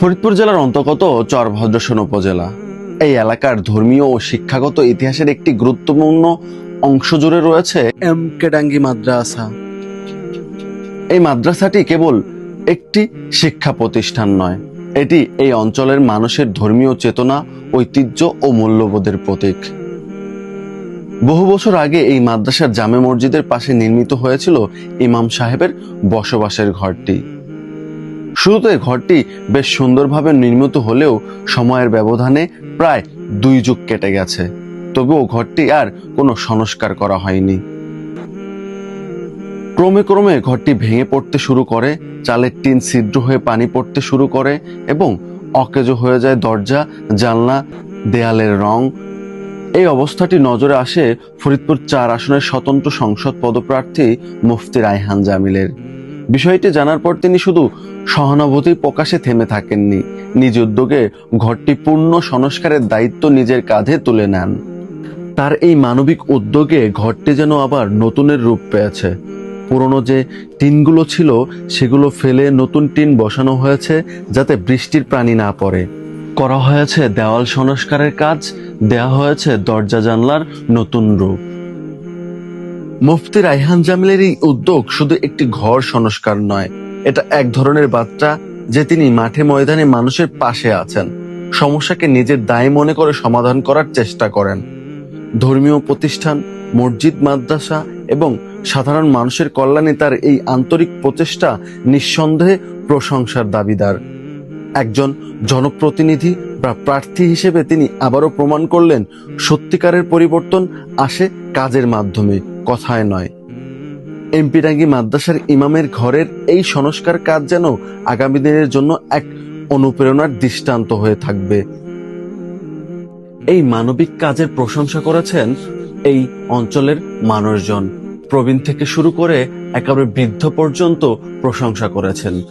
ফরিদপুর জেলার অন্তর্গত চরভদ্রসন উপজেলা। এই এলাকার ধর্মীয় ও শিক্ষাগত ইতিহাসের একটি গুরুত্বপূর্ণ অংশ জুড়ে রয়েছে এম কেডাঙ্গি মাদ্রাসা। এই মাদ্রাসাটি কেবল একটি শিক্ষা প্রতিষ্ঠান নয়, এটি এই অঞ্চলের মানুষের ধর্মীয় চেতনা, ঐতিহ্য ও মূল্যবোধের প্রতীক। বহু বছর আগে এই মাদ্রাসার জামে মসজিদের পাশে নির্মিত হয়েছিল ইমাম সাহেবের বসবাসের ঘরটি। শুরুতে ঘরটি বেশ সুন্দরভাবে নির্মিত হলেও সময়ের ব্যবধানে প্রায় দুই যুগ কেটে গেছে। তবুও ঘরটি আর কোনো সংস্কার করা হয়নি। ক্রমে ক্রমে ঘরটি ভেঙে পড়তে শুরু করে, চালের টিন ছিদ্র হয়ে পানি পড়তে শুরু করে এবং অকেজো হয়ে যায় দরজা, জানলা, দেয়ালের রং। এই অবস্থাটি নজরে আসে ফরিদপুর চার আসনের স্বতন্ত্র সংসদ পদপ্রার্থী মুফতি রায়হান জামিলের। বিষয়টি জানার পর তিনি শুধু সহানুভূতি প্রকাশে থেমে থাকেননি, নিজ উদ্যোগে ঘরটি পূর্ণ সংস্কারের দায়িত্ব নিজের কাঁধে তুলে নেন। তার এই মানবিক উদ্যোগে ঘরটি যেন আবার নতুনের রূপ পেয়েছে। পুরনো যে টিনগুলো ছিল, সেগুলো ফেলে নতুন টিন বসানো হয়েছে যাতে বৃষ্টির প্রাণী না পড়ে। করা হয়েছে দেওয়াল সংস্কারের কাজ, দেয়া হয়েছে দরজা জানলার নতুন রূপ। মুফতি রাইহান জামিলের এই উদ্যোগ শুধু একটি ঘর সংস্কার নয়, এটা এক ধরনের বার্তা যে তিনি মাঠে ময়দানে মানুষের পাশে আছেন, সমস্যাকে নিজের দায় মনে করে সমাধান করার চেষ্টা করেন। ধর্মীয় প্রতিষ্ঠান, মসজিদ, মাদ্রাসা এবং সাধারণ মানুষের কল্যাণে তার এই আন্তরিক প্রচেষ্টা নিঃসন্দেহে প্রশংসার দাবিদার। একজন জনপ্রতিনিধি বা প্রার্থী হিসেবে তিনি আবারও প্রমাণ করলেন, সত্যিকারের পরিবর্তন আসে কাজের মাধ্যমে, কথায় নয়। এমপি ডাঙ্গি মাদ্রাসার ইমামের ঘরের এই সংস্কার কাজ যেন আগামী দিনের জন্য এক অনুপ্রেরণার দৃষ্টান্ত হয়ে থাকবে। এই মানবিক কাজের প্রশংসা করেছেন এই অঞ্চলের মানুষজন। প্রবীণ থেকে শুরু করে একেবারে বৃদ্ধ পর্যন্ত প্রশংসা করেছেন।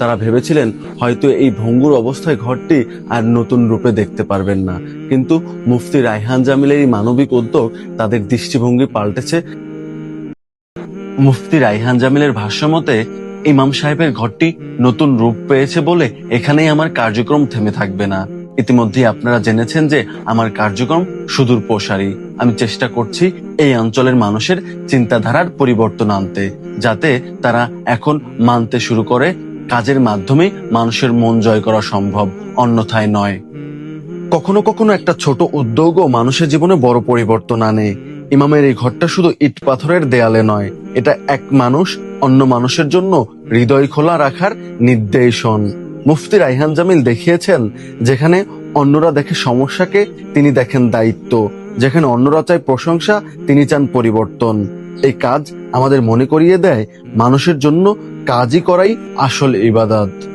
তারা ভেবেছিলেন হয়তো এই ভঙ্গুর অবস্থায় ঘরটি আর নতুন রূপে দেখতে পারবেন না। কিন্তু মুফতি রায়হান জামিলের এই মানবিক উদ্যোগ তাদের দৃষ্টিভঙ্গি পাল্টেছে। মুফতি রাইহান জামিলের ভাষ্যমতে, ইমাম সাহেবের ঘরটি নতুন রূপ পেয়েছে বলে এখানেই আমার কার্যক্রম থেমে থাকবে না। ইতিমধ্যে আপনারা জেনেছেন যে আমার কার্যক্রম সুদূর প্রসারী। আমি চেষ্টা করছি এই অঞ্চলের মানুষের চিন্তাধারার পরিবর্তন আনতে, যাতে তারা এখন মানতে শুরু করে কাজের মাধ্যমে মানুষের মন জয় করা সম্ভব, অন্যথায় নয়। কখনো কখনো একটা ছোট উদ্যোগও মানুষের জীবনে বড় পরিবর্তন আনে। ইমামের এই ঘরটা শুধু ইট পাথরের দেয়ালে নয়, এটা এক মানুষ, অন্য মানুষের জন্য হৃদয় খোলা রাখার নির্দেশন। মুফতি রাইহান জামিল দেখিয়েছেন, যেখানে অন্যরা দেখে সমস্যাকে তিনি দেখেন দায়িত্ব। যেখানে অন্যরা চায় প্রশংসা, তিনি চান পরিবর্তন। এই কাজ আমাদের মনে করিয়ে দেয় মানুষের জন্য কাজই করাই আসল ইবাদত।